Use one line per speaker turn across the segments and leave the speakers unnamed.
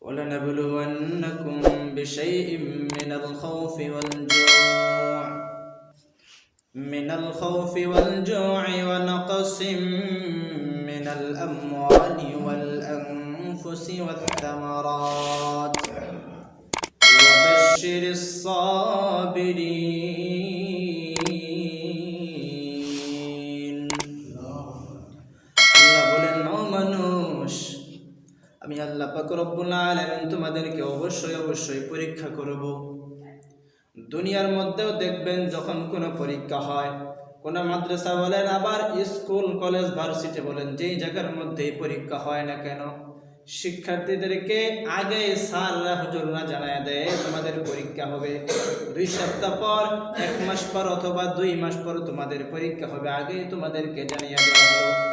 ولنبلونكم بشيء من الخوف والجوع. من الخوف والجوع ونقص من الأموال والأنفس والثمرات. وبشر الصابرين পাক তোমাদেরকে অবশ্যই অবশ্যই পরীক্ষা করব। দুনিয়ার মধ্যেও দেখবেন যখন কোনো পরীক্ষা হয়, কোন মাদ্রাসা বলেন, আবার স্কুল, কলেজ, ভার্সিটি বলেন, যেই জায়গার মধ্যেই পরীক্ষা হয় না কেন, শিক্ষার্থীদেরকে আগে স্যাররা, হুজুররা জানায় দেয়, তোমাদের পরীক্ষা হবে। দুই সপ্তাহ পর, এক মাস পর অথবা দুই মাস পর তোমাদের পরীক্ষা হবে, আগেই তোমাদেরকে জানিয়ে দেওয়া হলো।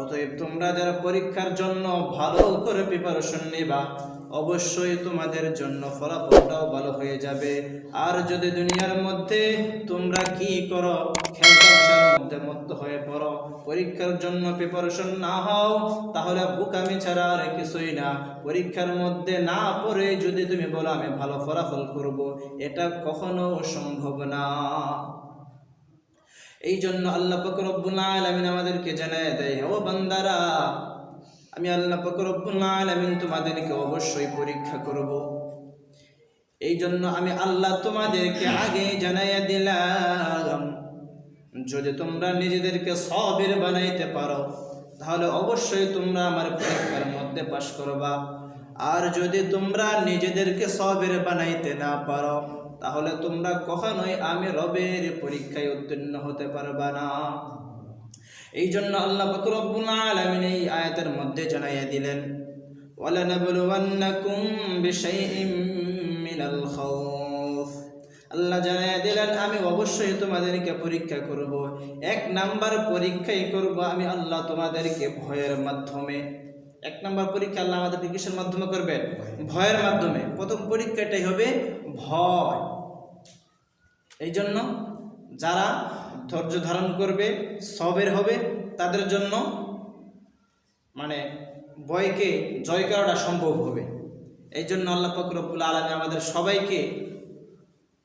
অতএব তোমরা যারা পরীক্ষার জন্য ভালো করে প্রিপারেশন নেবা, অবশ্যই তোমাদের জন্য ফলাফলটাও ভালো হয়ে যাবে। আর যদি দুনিয়ার মধ্যে তোমরা কি করো মধ্যে মত্ত হয়ে পড়ো, পরীক্ষার জন্য প্রিপারেশন না হও, তাহলে বুকামি ছাড়া আর কিছুই না। পরীক্ষার মধ্যে না পড়ে যদি তুমি বলো, আমি ভালো ফলাফল করব, এটা কখনো সম্ভব না। এই জন্য আল্লাহ ফকরবুল আলমিন আমাদেরকে জানায় দেয়, ও বান্দারা, আমি আল্লাহ ফকরবুল আলমিন তোমাদেরকে অবশ্যই পরীক্ষা করব। এই জন্য আমি আল্লাহ তোমাদেরকে আগে জানাইয়া দিলাম, যদি তোমরা নিজেদেরকে সবের বানাইতে পারো, তাহলে অবশ্যই তোমরা আমার পরীক্ষার মধ্যে পাশ করবা। আর যদি তোমরা নিজেদেরকে সবের বানাইতে না পারো তাহলে তোমরা কখনোই আমি রবের পরীক্ষায় উত্তীর্ণ হতে পারবা না। এই জন্য আল্লাহ বকরবুল আলমিন এই আয়াতের মধ্যে জানাইয়া দিলেন ওয়ালানাবলুওয়ান্নাকুম বিশাইইম মিনাল খাউফ। আল্লাহ জানাইয়া দিলেন আমি অবশ্যই তোমাদেরকে পরীক্ষা করব। এক নাম্বার পরীক্ষাই করব আমি আল্লাহ তোমাদেরকে ভয়ের মাধ্যমে। এক নাম্বার পরীক্ষা আল্লাহ আমাদের কিসের মাধ্যমে করবেন? ভয়ের মাধ্যমে। প্রথম পরীক্ষাটাই হবে ভয়। এই জন্য যারা ধৈর্য ধারণ করবে, সবের হবে, তাদের জন্য মানে ভয়কে জয় করাটা সম্ভব হবে। এই জন্য আল্লাহ ফকরবুল আলমী আমাদের সবাইকে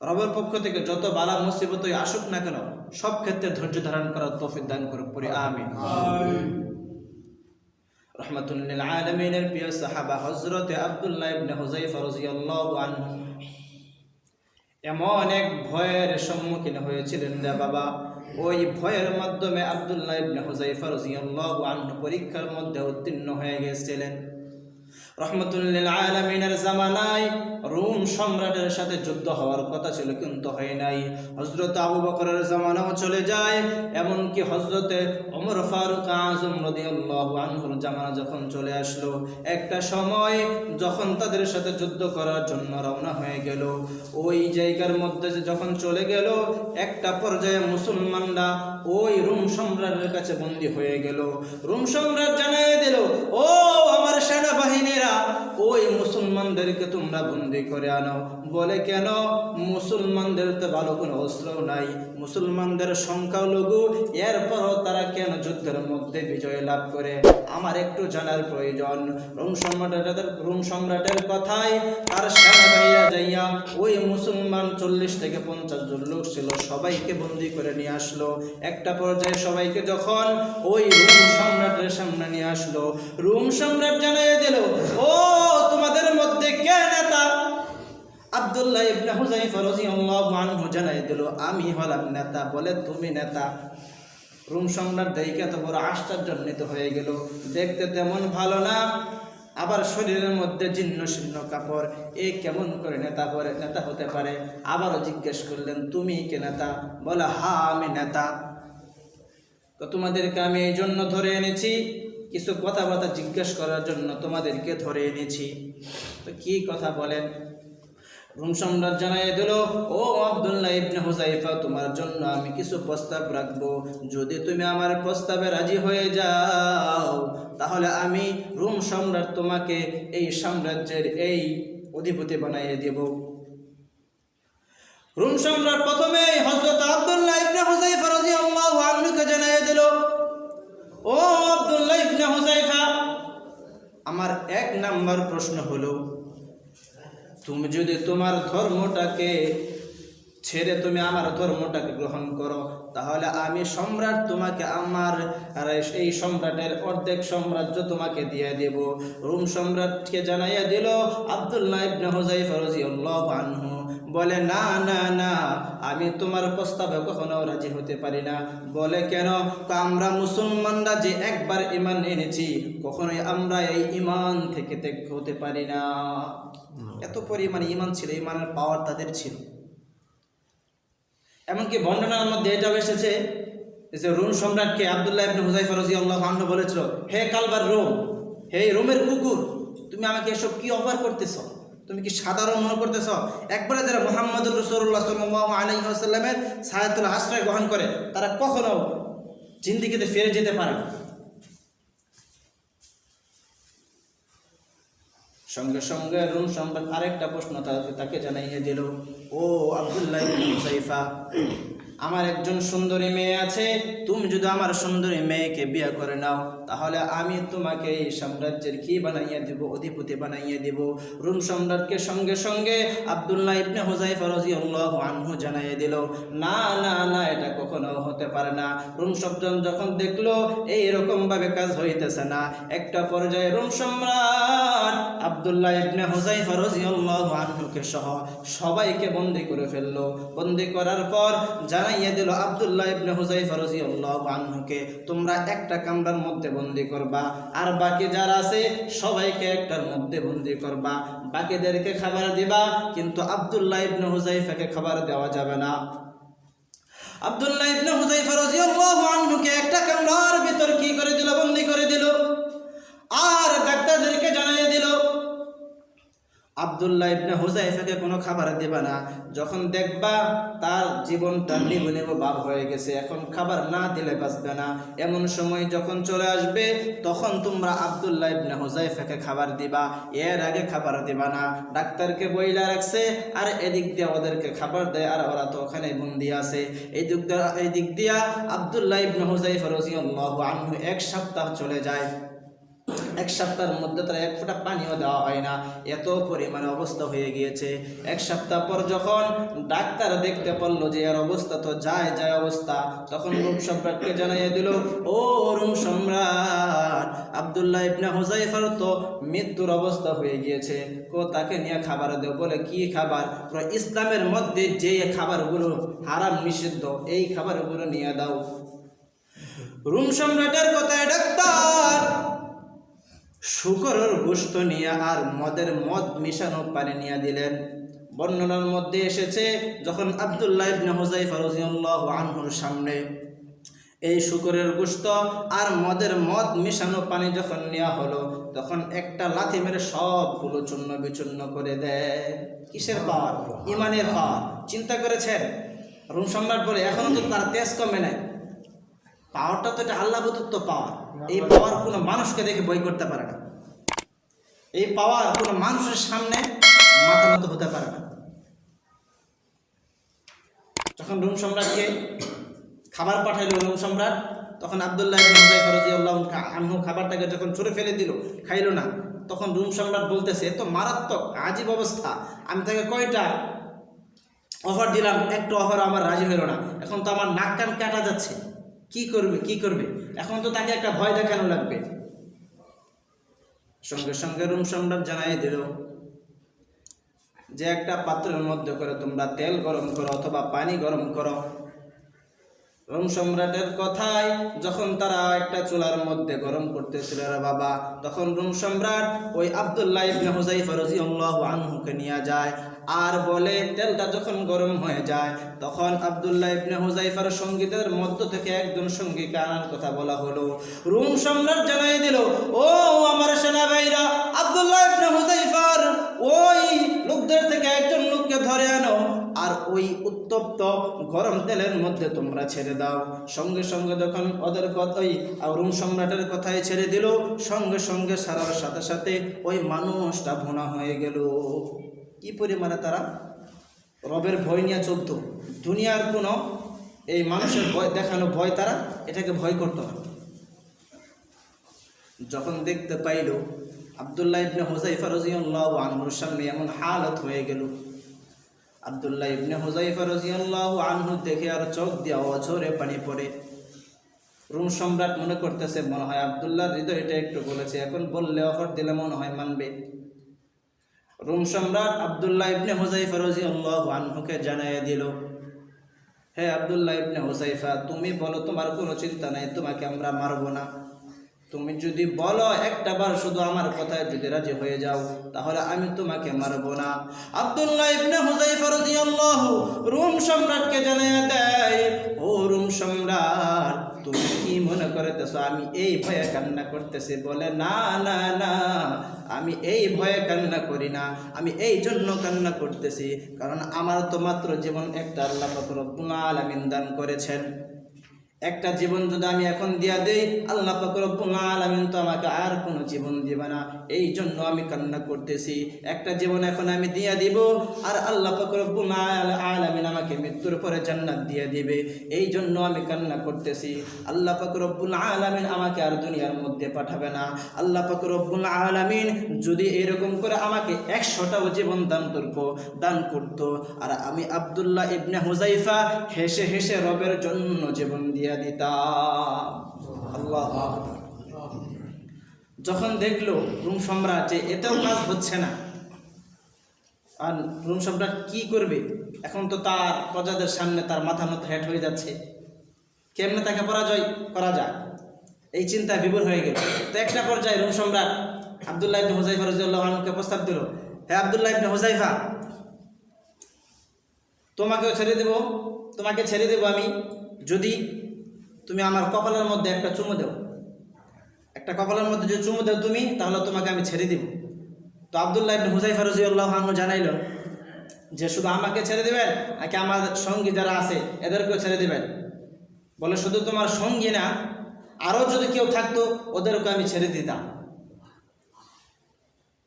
রবের পক্ষ থেকে যত বালা মুসিবতই আসুক না কেন, সব ক্ষেত্রে ধৈর্য ধারণ করার তৌফিক দান করুক পরে আমিন। রহমতুল্লিল আলমিনের প্রিয় সাহাবা হজরতে আবদুল্লাহ ইবনে হুজাইফা রাদিয়াল্লাহু আনহু। এমন অনেক ভয়ের সম্মুখীন হয়েছিলেন রে বাবা। ওই ভয়ের মাধ্যমে আবদুল্লাহ ইবনে হুজাইফা রাদিয়াল্লাহু আনহু পরীক্ষার মধ্যে উত্তীর্ণ হয়ে গেছিলেন। রহমতুল্লিল আলমিনের জামানায় রোম সম্রাটের সাথে যুদ্ধ হওয়ার কথা ছিল, কিন্তু হয় নাই। হজরত আবু বকরের জামানাও চলে যায়, এমনকি হজরতে অমর ফারুক আজম আনহুর জামানা যখন চলে আসলো, একটা সময় যখন তাদের সাথে যুদ্ধ করার জন্য রওনা হয়ে গেল, ওই জায়গার মধ্যে যখন চলে গেল, একটা পর্যায়ে মুসলমানরা ওই রোম সম্রাটের কাছে বন্দী হয়ে গেল। রোম সম্রাট জানিয়ে দিল, ও আমার সেনাবাহিনীরা ওই মুসলমানদেরকে তোমরা বন্দি করে আনো বলে কেন? মুসলমানদের তো ভালো কোনো অস্ত্র নাই। মুসলমানদের সংখ্যাও লঘু। এরপরও তারা কেন যুদ্ধের মধ্যে বিজয় লাভ করে? আমার একটু জানার প্রয়োজন। রোম সম্রাটের রোম সম্রাটের কথায় তার সেনাবাহিনীরা যাইয়া ওই মুসলমান চল্লিশ থেকে পঞ্চাশ জন লোক ছিল, সবাইকে বন্দি করে নিয়ে আসলো। একটা পর্যায়ে সবাইকে যখন ওই রুম সম্রাটের সামনে নিয়ে আসলো, রুম সম্রাট জানাই দিল, ও, তোমাদের মধ্যে কে নেতা আব্দুল্লাহ ইবনে হুজাইফা রাদিয়াল্লাহু আনহু জানাই দিল, আমি হলাম নেতা। বলে, তুমি নেতা। রুম সম্রাট দেখে তো বড় আশ্চর্যান্বিত হয়ে গেল। দেখতে তেমন ভালো না, আবার শরীরের মধ্যে জীর্ণ শীর্ণ কাপড়। এ কেমন করে নেতা করে নেতা হতে পারে? আবারও জিজ্ঞেস করলেন, তুমি কে নেতা? বলে, হা, আমি নেতা। তো তোমাদেরকে আমি এই জন্য ধরে এনেছি, কিছু কথাবার্তা জিজ্ঞেস করার জন্য তোমাদেরকে ধরে এনেছি। তো কি কথা বলেন? রুম সম্রাট জানাই দিল, ও আব্দুল্লাহ ইবনে হুজাইফা তোমার জন্য আমি কিছু প্রস্তাব রাখব। যদি তুমি আমার প্রস্তাবে রাজি হয়ে যাও, তাহলে আমি রুম সম্রাট তোমাকে এই সাম্রাজ্যের এই অধিপতি বানাইয়ে দেব। রুম সম্রাট প্রথমে হযরত আব্দুল্লাহ ইবনে হুজাইফা রাদিয়াল্লাহু আনহুকে জানিয়ে দিল, ও আব্দুল্লাহ ইবনে হুজাইফা আমার এক নাম্বার প্রশ্ন হলো তুমি যদি তোমার ধর্মটাকে ছেড়ে তুমি আমার ধর্মটাকে গ্রহণ করো, তাহলে আমি সম্রাট তোমাকে আমার এই সম্রাটের অর্ধেক সাম্রাজ্য তোমাকে দিয়ে দেব। রোম সম্রাটকে জানাইয়া দিল আব্দুল্লাহ ইবনে হুজাইফা রাদিয়াল্লাহু আনহু। বলে না না না আমি তোমার প্রস্তাবে কখনো রাজি হতে পারি না। বলে কেন? তো আমরা মুসলমানরা যে একবার ইমান এনেছি কখনোই আমরা এই ইমান থেকে ত্যাগ হতে পারি না। এত পরিমাণে ইমান ছিল ইমানের পাওয়ার তাদের ছিল। এমনকি বর্ণনার মধ্যে এটাও এসেছে যে রোম সম্রাটকে আবদুল্লাহ ইবনে হুজাইফা রাদিয়াল্লাহু আনহু বলেছিল হে কালবার রোম হে রোমের কুকুর তুমি আমাকে এসব কি অফার করতেছ? তুমি কি সাধারণ মনে করতেছ? একবারে যারা মোহাম্মদ রসুল্লাহ সাল্লাল্লাহু আলাইহি ওয়াসাল্লামের সায়াতুল আশ্রয় গ্রহণ করে, তারা কখনো জিন্দিগিতে ফিরে যেতে পারে না। সঙ্গে সঙ্গে রুম সম্রাট আরেকটা প্রশ্ন তাকে জানাইয়ে দিল, ও আব্দুল্লাহ হুযাইফা আমার একজন সুন্দরী মেয়ে আছে, তুমি যদি আমার সুন্দরী মেয়েকে বিয়ে করে নাও তাহলে আমি তোমাকে এই সাম্রাজ্যের কি বানাইয়া দেব, অধিপতি বানাইয়া দেব? রুম সম্রাটকে সঙ্গে সঙ্গে আব্দুল্লাহ ইবনে হুযাইফা রাদিয়াল্লাহু আনহু জানাইয়ে দিল, না না না, এটা কখনো হতে পারে না। রুম সম্রাট যখন দেখল এই রকম ভাবে কাজ হইতেছে না, একটা পর্যায়ে রুম সম্রাট আব্দুল্লাহ ইবনে হুযাইফা রাদিয়াল্লাহু আনহুকে সহ সবাইকে বন্দি করে ফেলল। বন্দি করার পর জানাইয়া দিল আবদুল্লাহ ইবনে হুযাইফা রাদিয়াল্লাহু আনহুকে, তোমরা একটা কামরার মধ্যে বন্দি করবা। আর বাকি যারা আছে, সবাইকে একটার মধ্যে বন্দি করবা। বাকিদেরকে খাবার দিবা, কিন্তু আবদুল্লাহ ইবনে হুজাইফাকে খাবার দেওয়া যাবে না। আবদুল্লাহ ইবনে হুজাইফা রাদিয়াল্লাহু আনহুকে একটা কামরার ভিতর কি করে দিল? বন্দি করে দিল। আব্দুল্লাহ ইবনে হুজাইফাকে কোনো খাবার দেবা না। যখন দেখবা তার জীবনটা নিবু নিবু হয়ে গেছে, এখন খাবার না দিলে বাঁচবে না। এমন সময় যখন চলে আসবে, তখন তোমরা আব্দুল্লাহ ইবনে হুজাইফাকে খাবার দিবা। এর আগে খাবার দিবা না। ডাক্তারকে বইলা রাখছে, আর এদিক দিয়ে ওদেরকে খাবার দেয়, আর ওরা তো ওখানে বন্দি আছে। এই দিক দিয়ে এই দিক দিয়া আব্দুল্লাহ ইবনে হুজাইফা রাদিয়াল্লাহু আনহু এক সপ্তাহ চলে যায়। এক সপ্তাহের মধ্যে তারা এক ফোঁটা পানিও দেওয়া হয় না। এত পরিমাণে অবস্থা হয়ে গিয়েছে। এক সপ্তাহ পর যখন ডাক্তার দেখতে পারল যে এর অবস্থা তো যায় যায় অবস্থা, তখন রুম সম্রাটকে জানাইয়ে দিল, ও রুম সম্রাট, আবদুল্লাহ ইবনে হুজাইফার তো মৃত্যুর অবস্থা হয়ে গিয়েছে। কো তাকে নিয়ে খাবার দেও। বলে, কি খাবার? ইসলামের মধ্যে যে খাবারগুলো হারাম নিষিদ্ধ, এই খাবারগুলো নিয়ে দাও। রুম সম্রাটের কথায়, ডাক্তার শুকরের গোস্ত নিয়ে আর মদের মদ মিশানো পানি নিয়ে দিলেন। বর্ণনার মধ্যে এসেছে, যখন আবদুল্লাহ ইবনে হুজাইফা রাদিয়াল্লাহু আনহুর সামনে এই শুকরের গোস্ত আর মদের মদ মিশানো পানি যখন নেওয়া হলো, তখন একটা লাথি মেরে সবগুলো চূর্ণ বিচূর্ণ করে দেয়। কিসের পাওয়ার? ইমানের পাওয়ার। চিন্তা করেছেন? রুম সম্রাট বলে, এখনও তো তার তেজ কমে নাই। পাওয়ারটা তো এটা আল্লাহ প্রদত্ত পাওয়ার এই পাওয়ার কোনো মানুষকে দেখে বই করতে পারে না। এই পাওয়ার কোনো মানুষের সামনে মাথা মতো হতে পারে না। যখন রুম সম্রাটকে খাবার পাঠাইলো রুম সম্রাট তখন আবদুল্লাহ হুযাইফা খাবারটাকে যখন ছুঁড়ে ফেলে দিল খাইলো না তখন রুম সম্রাট বলতেছে তো মারাত্মক আজীব অবস্থা। আমি তাকে কয়টা অফার দিলাম একটা অফার আমার রাজি হইল না। এখন তো আমার নাক কান কাটা যাচ্ছে। কি করবে কি করবে? এখন তো তাকে একটা ভয় দেখানো লাগবে। সঙ্গে সঙ্গে রুম সম্রাট জানাই দিল যে একটা পাত্রের মধ্যে করে তোমরা তেল গরম করো অথবা পানি গরম করো। রোম সম্রাটের কথায় যখন তারা একটা চুলার মধ্যে গরম করতেছিল রে বাবা, তখন রোম সম্রাট ওই আব্দুল্লাহ ইবনে হুজাইফা রাদিয়াল্লাহু আনহুকে নিয়ে যায়। আর বলে, তেলটা যখন গরম হয়ে যায়, তখন আব্দুল্লাহ ইবনে হুজাইফার সঙ্গীতের মধ্য থেকে একজন সঙ্গীকে আনার কথা বলা হলো। রুম সম্রাট জানাই দিল, ও আমার সেনাবাহিরা আব্দুল্লাহ ইবনে হুজাইফার ওই লোকদের থেকে একজন লোককে ধরে আনো, আর ওই উত্তপ্ত গরম তেলের মধ্যে তোমরা ছেড়ে দাও। সঙ্গে সঙ্গে যখন ওদের কথাই রুম সম্রাটের কথাই ছেড়ে দিল, সঙ্গে সঙ্গে সারার সাথে সাথে ওই মানুষটা ভোনা হয়ে গেল। কি পরিমাণে তারা রবের ভয় নিয়ে চলত? দুনিয়ার কোনো এই মানুষের ভয়, দেখানো ভয় তারা এটাকে ভয় করতো না। যখন দেখতে পাইল, আবদুল্লাহ ইবনে হুজাইফা রাদিয়াল্লাহু আনহুর সামনে এমন হালত হয়ে গেল। আবদুল্লাহ ইবনে হুজাইফা রাদিয়াল্লাহু আনহু দেখে আর চোখ দিয়ে অঝরে পানি পড়ে। রুম সম্রাট মনে করতেছে, মনে হয় আবদুল্লাহর হৃদয়টা একটু বলেছে, এখন বললে অফার দিলে মনে হয় মানবে। রুম সম্রাট আবদুল্লাহ ইবনে হুজাইফা রাদিয়াল্লাহু আনহুকে জানাইয়া দিল, হে আবদুল্লাহ ইবনে হুজাইফা তুমি বলো তোমার কোনো চিন্তা নাই, তোমাকে আমরা মারবো না। তুমি যদি বলো একটা বার শুধু আমার কথায় যদি রাজি হয়ে যাও, তাহলে আমি তোমাকে মারবো না। আব্দুল্লাহ ইবনে হুজাইফা রাদিয়াল্লাহু, রুম সম্রাটকে জানিয়ে দেয়, ও রুম সম্রাট করতেছো? আমি এই ভয়ে কান্না করতেছি। বলে, না না না, আমি এই ভয়ে কান্না করি না। আমি এই জন্য কান্না করতেছি। কারণ আমার তো মাত্র জীবন একটা আল্লাহ রব্বুল আলামিন দান করেছেন। একটা জীবন যদি আমি এখন দিয়া দেই, আল্লাহ পাক রব্বুল আলামিন তো আমাকে আর কোনো জীবন দিবে না। এই জন্য আমি কান্না করতেছি। একটা জীবন এখন আমি দিয়া দিব, আর আল্লাহ আল- আলামিন আমাকে মৃত্যুর পরে জান্নাত দিয়ে দিবে। এই জন্য আমি কান্না করতেছি। আল্লাহ পাক রব্বুল আলামিন আমাকে আর দুনিয়ার মধ্যে পাঠাবে না। আল্লাহ পাক রব্বুল আলামিন যদি এরকম করে আমাকে একশোটাও জীবন দান করব দান করতো, আর আমি আব্দুল্লাহ ইবনে হুজাইফা হেসে হেসে রবের জন্য জীবন দিয়া দিতাম। আল্লাহ যখন দেখল রুম সম্রাট যে এতেও কাজ হচ্ছে না। আর রুম সম্রাট কি করবে? এখন তো তার প্রজাদের সামনে তার মাথা মতো হেট হয়ে যাচ্ছে। কেমনে তাকে পরাজয় করা যায় এই চিন্তায় বিভোর হয়ে গেল। তো একটা পর্যায়ে রুম সম্রাট আবদুল্লাহ ইবনে হুজাইফা রাদিয়াল্লাহু আনহুকে প্রস্তাব দিল, হে আবদুল্লাহ ইবনে হুজাইফা তোমাকেও ছেড়ে দেব, তোমাকে ছেড়ে দেব আমি। যদি তুমি আমার কপালের মধ্যে একটা চুমু দেও। একটা কপালের মধ্যে যদি চুমু দেও তুমি, তাহলে তোমাকে আমি ছেড়ে দিব। তো আবদুল্লাহ ইবনে হুজাইফা রাদিয়াল্লাহু আনহু জানাইল যে, শুধু আমাকে ছেড়ে দেবেন, নাকি আমার সঙ্গী যারা আছে, এদেরকেও ছেড়ে দেবেন? বলে, শুধু তোমার সঙ্গী না, আরও যদি কেউ থাকতো, ওদেরকে আমি ছেড়ে দিতাম।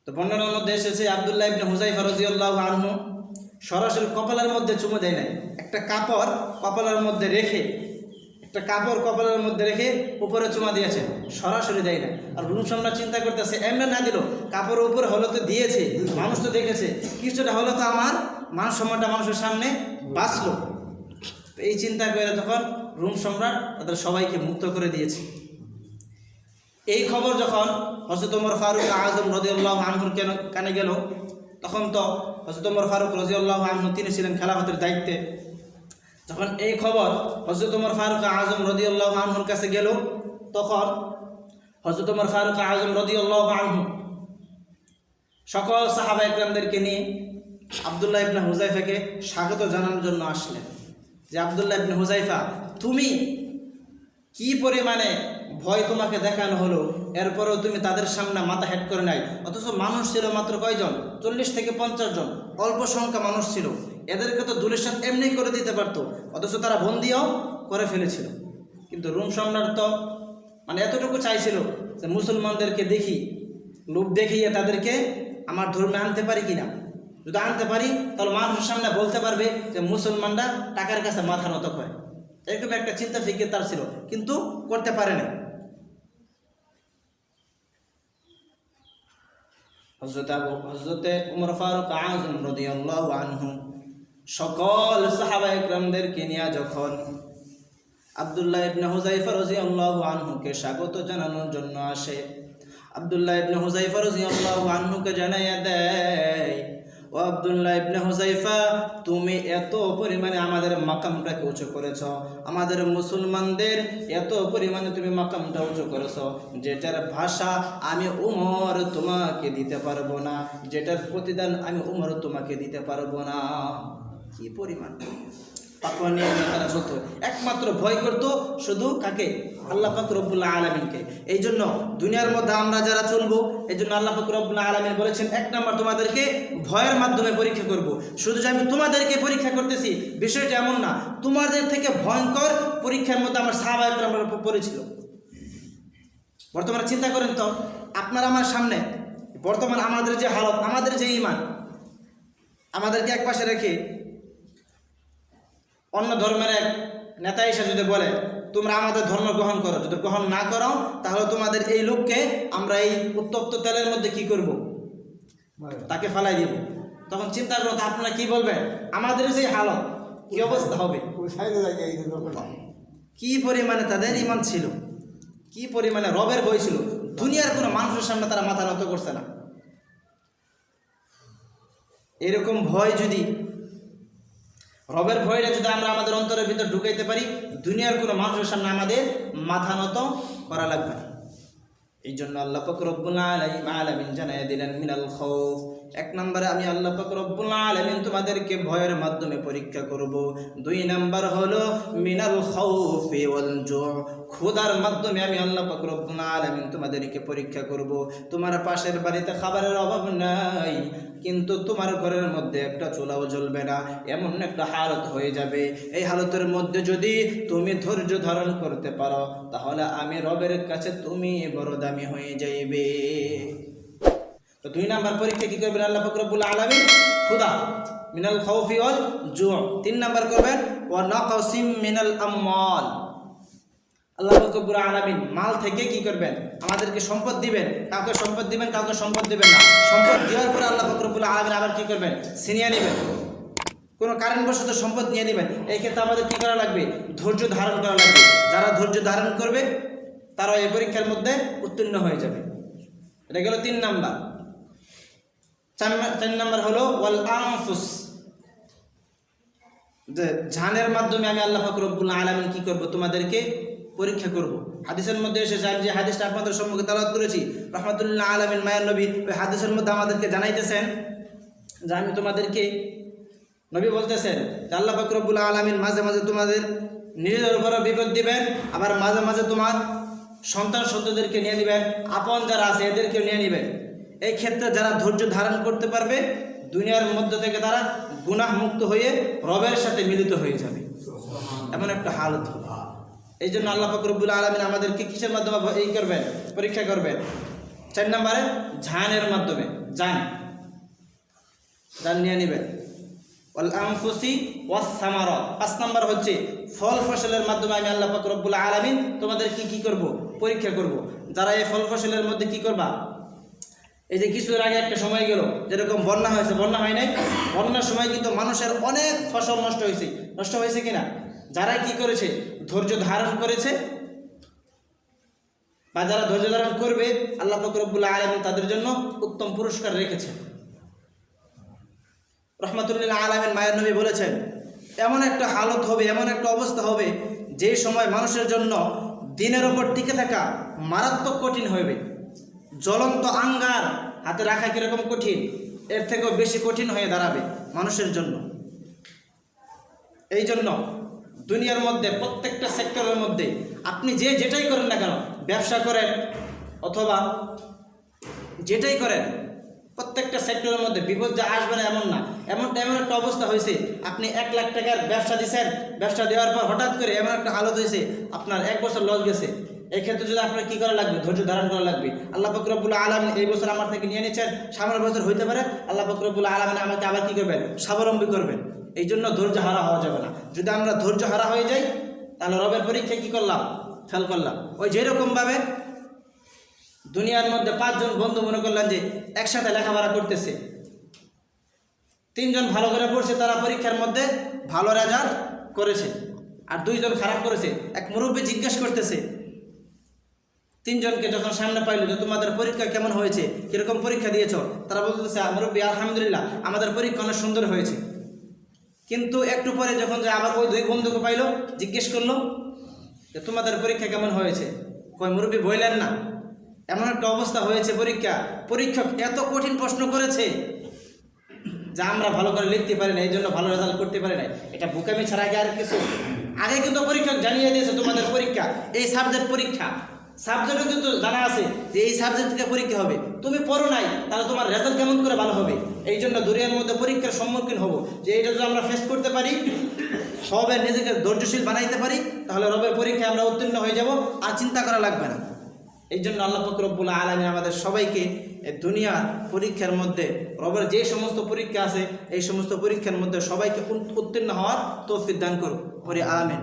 তো বর্ণনার মধ্যে এসেছে আবদুল্লাহ ইবনে হুজাইফা রাদিয়াল্লাহু আনহু সরাসরি কপালের মধ্যে চুমু দেয় নাই। একটা কাপড় কপালের মধ্যে রেখে একটা কাপড় কপালের মধ্যে রেখে উপরে চুমা দিয়েছে। সরাসরি দেয় না আর রুম সম্রাট চিন্তা করতেছে এমনি না দিল, কাপড়ের উপরে হলো তো দিয়েছে, মানুষ তো দেখেছে। কিছুটা হলো তো আমার, মান সম্মানটা মানুষের সামনে বাঁচলো। এই চিন্তা করে তখন রুম সম্রাট তাদের সবাইকে মুক্ত করে দিয়েছে। এই খবর যখন হজরত ফারুক আজম রদিউল্লাহ আনহুর কেন, কানে গেল, তখন তো হজরত ওমর ফারুক রজিউল্লাহ আনহু, তিনি ছিলেন খেলাফতের দায়িত্বে। যখন এই খবর হজরত উমর ফারুক আজম রদিউল্লাহ আনহুর কাছে গেল, তখন হজরত উমর ফারুক আজম রদিউল্লাহ আনহু সকল সাহাবা একরামদেরকে নিয়ে আবদুল্লাহ ইবনে হুজাইফাকে স্বাগত জানানোর জন্য আসলেন। যে আবদুল্লাহ ইবনে হুজাইফা তুমি কি পরিমাণে ভয় তোমাকে দেখানো হলো? এরপরেও তুমি তাদের সামনে মাথা হেড করে নাই। অথচ মানুষ ছিল মাত্র কয়জন? চল্লিশ থেকে পঞ্চাশ জন। অল্প সংখ্যা মানুষ ছিল। এদেরকে তো সাথে এমনি করে দিতে পারতো, অথচ তারা বন্দিও করে ফেলেছিল। কিন্তু রুম সম্রাট তো মানে এতটুকু চাইছিল যে মুসলমানদেরকে দেখি, লোভ দেখিয়ে তাদেরকে আমার ধর্মে আনতে পারি কিনা। যদি আনতে পারি, তাহলে মানুষের সামনে বলতে পারবে যে মুসলমানরা টাকার কাছে মাথা নত করে। এরকম একটা চিন্তা ফিকির তার ছিল, কিন্তু করতে পারে না হজরত আবু হজরতে উমর ফারুক আজম রাদিয়াল্লাহু আনহু সকল সাহাবা একরামদেরকে নিয়ে যখন আবদুল্লাহ ইবনে হুজাইফা রাদিয়াল্লাহু আনহুকে স্বাগত জানানোর জন্য আসে, আবদুল্লাহ ইবনে হুজাইফা রাদিয়াল্লাহু আনহুকে জানাইয়া দেয়, ও আবদুল্লাহ ইবনে হুজাইফা তুমি এত পরিমাণে আমাদের মাকামটাকে উঁচু করেছ, আমাদের মুসলমানদের এত পরিমাণে তুমি মাকামটা উঁচু করেছ, যেটার ভাষা আমি উমর তোমাকে দিতে পারব না, যেটার প্রতিদান আমি উমর তোমাকে দিতে পারব না। কি পরিমাণ? পাকুয়া নিয়ে তারা একমাত্র ভয় করতো শুধু কাকে? আল্লাহ পাক রব্বুল্লাহ আলমিনকে। এই জন্য দুনিয়ার মধ্যে আমরা যারা চলবো এই জন্য আল্লাহ পাক রব্বুল্লাহ আলমিন বলেছেন, এক নম্বর তোমাদেরকে ভয়ের মাধ্যমে পরীক্ষা করব। শুধু যে আমি তোমাদেরকে পরীক্ষা করতেছি, বিষয়টা এমন না, তোমাদের থেকে ভয়ঙ্কর পরীক্ষার মধ্যে আমার সাহাবাহিক আমার উপর পড়েছিল। বর্তমানে চিন্তা করেন তো, আপনার আমার সামনে, বর্তমান আমাদের যে হালত, আমাদের যে ইমান আমাদেরকে এক পাশে রেখে অন্য ধর্মের এক নেতা এসে যদি বলে তোমরা আমাদের ধর্ম গ্রহণ করো যদি গ্রহণ না করো তাহলে তোমাদের এই লোককে আমরা এই উত্তপ্ত তেলের মধ্যে কি করব? তাকে ফালাই দিব। তখন চিন্তা করো আপনারা কি বলবেন আমাদের সেই হালত কি অবস্থা হবে? কি পরিমাণে তাদের ইমান ছিল? কি পরিমাণে রবের বই ছিল? দুনিয়ার কোনো মানুষের সামনে তারা মাথা নত করছে না। এরকম ভয় যদি রবের ভয়টা যদি আমরা আমাদের অন্তরের ভিতর ঢুকাইতে পারি, দুনিয়ার কোনো মানুষের সামনে আমাদের মাথা নত করা লাগবে না। এই জন্য আল্লাহ পাক আলাই আলামিন জানাই দিলেন, মিনাল খৌফ এক নম্বরে আমি আল্লাহ পাক রব্বুল আলামিন তোমাদেরকে ভয়ের মাধ্যমে পরীক্ষা করব। দুই নাম্বার হলো, মিনাল খৌফি ওয়াল জু। খোদার মাধ্যমে আমি আল্লাহ পাক রব্বুল আলামিন তোমাদেরকে পরীক্ষা করব। তোমার পাশের বাড়িতে খাবারের অভাব নাই, কিন্তু তোমার ঘরের মধ্যে একটা চুলাও জ্বলবে না, এমন একটা হালত হয়ে যাবে। এই হালতের মধ্যে যদি তুমি ধৈর্য ধারণ করতে পারো, তাহলে আমি রবের কাছে তুমি বড় দামি হয়ে যাইবে। তো দুই নাম্বার পরীক্ষা কি করবেন আল্লাহ ফকরবুল আলমী খুদা, মিনাল খৌফি অল জু তিন নাম্বার করবেন ও নকসিম মিনাল আম্মল আল্লাহ ফকরবুল আলমিন মাল থেকে কি করবেন? আমাদেরকে সম্পদ দিবেন। কাউকে সম্পদ দিবেন, কাউকে সম্পদ দিবেন না। সম্পদ দেওয়ার পরে আল্লাহ ফকরবুল আলমিন আবার কি করবেন? সিনিয়া নেবেন। কোনো কারণবশত সম্পদ নিয়ে নেবেন। এই ক্ষেত্রে আমাদের কি করা লাগবে? ধৈর্য ধারণ করা লাগবে। যারা ধৈর্য ধারণ করবে তারা এই পরীক্ষার মধ্যে উত্তীর্ণ হয়ে যাবে। এটা গেল তিন নাম্বার। চার নাম্বার হলো, ওয়াল আনফুস। যে ঝানের মাধ্যমে আমি আল্লাহ ফাকরুল আলমিন কি করব? তোমাদেরকে পরীক্ষা করব। হাদিসের মধ্যে এসেছে আমি যে হাদিসটা আপনাদের সম্মুখে তালাত করেছি। রহমতুল্লাহ আলমিন মায়ের নবী ওই হাদিসের মধ্যে আমাদেরকে জানাইতেছেন যে আমি তোমাদেরকে, নবী বলতেছেন যে আল্লাহ ফাকরুল আলমিন মাঝে মাঝে তোমাদের নিজেদের উপরও বিপদ দিবেন, আবার মাঝে মাঝে তোমার সন্তান সন্তদেরকে নিয়ে নেবেন, আপন যারা আছে এদেরকে নিয়ে নেবেন। এই ক্ষেত্রে যারা ধৈর্য ধারণ করতে পারবে, দুনিয়ার মধ্যে থেকে তারা গুনাহ মুক্ত হয়ে রবের সাথে মিলিত হয়ে যাবে। এমন একটা হালত এই জন্য আল্লাহ ফকরবুল আলমিন আমাদেরকে কিসের মাধ্যমে এই করবেন? পরীক্ষা করবেন। চার নম্বরে, ঝানের মাধ্যমে, জান। জান নিয়ে নেবেন। ওয়াল আনফুসি ওয়াস পাঁচ নাম্বার হচ্ছে, ফল ফসলের মাধ্যমে আমি আল্লাহ পাক রব্বুল আলামিন তোমাদের কি কি করব? পরীক্ষা করব। যারা এই ফল ফসলের মধ্যে কি করবা? এই যে কিছুর আগে একটা সময় গেল, যেরকম বন্যা হয়েছে, বন্যা হয় নাই? বন্যার সময় কিন্তু মানুষের অনেক ফসল নষ্ট হয়েছে। নষ্ট হয়েছে কিনা? যারা কি করেছে? ধৈর্য ধারণ করেছে। বা যারা ধৈর্য ধারণ করবে, আল্লাহ পাক রব্বুল আলামিন তাদের জন্য উত্তম পুরস্কার রেখেছে রহমতুল্লাহ আলমেন মায়ের নবী বলেছেন, এমন একটা হালত হবে, এমন একটা অবস্থা হবে, যে সময় মানুষের জন্য দিনের ওপর টিকে থাকা মারাত্মক কঠিন হবে জ্বলন্ত আঙ্গার হাতে রাখা কীরকম কঠিন? এর থেকেও বেশি কঠিন হয়ে দাঁড়াবে মানুষের জন্য। এই জন্য দুনিয়ার মধ্যে, প্রত্যেকটা সেক্টরের মধ্যে আপনি যে যেটাই করেন না কেন, ব্যবসা করেন অথবা যেটাই করেন, প্রত্যেকটা সেক্টরের মধ্যে বিপদ যে আসবে না এমন না। এমন এমন একটা অবস্থা হয়েছে, আপনি এক লাখ টাকার ব্যবসা দিচ্ছেন ব্যবসা দেওয়ার পর হঠাৎ করে এমন একটা হালত হয়েছে, আপনার এক বছর লস গেছে। এই ক্ষেত্রে যদি আপনার কী করা লাগবে? ধৈর্য ধারণ করা লাগবে। আল্লাহ ফকরবুল্লা আলম এই বছর আমার থেকে নিয়ে নিচ্ছেন সামনের বছর হইতে পারে, আল্লাহ ফকরবুল্লা আলমিন আমাকে আবার কী করবেন? স্বাবলম্বী করবেন। এই জন্য ধৈর্য হারা হওয়া যাবে না। যদি আমরা ধৈর্য হারা হয়ে যাই, তাহলে রবের পরীক্ষায় কী করলাম? ফেল করলাম। ওই যেরকমভাবে দুনিয়ার মধ্যে পাঁচজন বন্ধু মনে করলেন যে একসাথে লেখাপড়া করতেছে, তিনজন ভালো করে পড়ছে, তারা পরীক্ষার মধ্যে ভালো রেজাল্ট করেছে, আর দুইজন খারাপ করেছে। এক মুরব্বী জিজ্ঞেস করতেছে তিনজনকে যখন সামনে পাইলো যে তোমাদের পরীক্ষা কেমন হয়েছে, কীরকম পরীক্ষা দিয়েছ? তারা বলতেছে মুরব্বী, আলহামদুলিল্লাহ, আমাদের পরীক্ষা অনেক সুন্দর হয়েছে। কিন্তু একটু পরে যখন যে আবার ওই দুই বন্ধুকে পাইলো, জিজ্ঞেস করল, যে তোমাদের পরীক্ষা কেমন হয়েছে? কই মুরব্বী বললেন না। এমন একটা অবস্থা হয়েছে পরীক্ষা। পরীক্ষক এত কঠিন প্রশ্ন করেছে যা আমরা ভালো করে লিখতে পারি না, এই জন্য ভালো রেজাল্ট করতে পারি না। এটা বুকামি ছাড়া আগে আর কিছু। আগে কিন্তু পরীক্ষক জানিয়ে দিয়েছে তোমাদের পরীক্ষা, এই সাবজেক্ট পরীক্ষা। সাবজেক্টও কিন্তু জানা আছে যে এই সাবজেক্ট থেকে পরীক্ষা হবে। তুমি পড়ো নাই, তাহলে তোমার রেজাল্ট কেমন করে ভালো হবে? এই জন্য দুনিয়ার মধ্যে পরীক্ষার সম্মুখীন হব। যে এটা যদি আমরা ফেস করতে পারি, সবে নিজেকে ধৈর্যশীল বানাইতে পারি, তাহলে রবের পরীক্ষায় আমরা উত্তীর্ণ হয়ে যাব, আর চিন্তা করা লাগবে না। এই জন্য আল্লাহ ফকরবুল আলমী আমাদের সবাইকে দুনিয়ার পরীক্ষার মধ্যে, রবের যে সমস্ত পরীক্ষা আছে, এই সমস্ত পরীক্ষার মধ্যে সবাইকে উত্তীর্ণ হওয়ার তৌফিক দান করুক। পরে আমিন।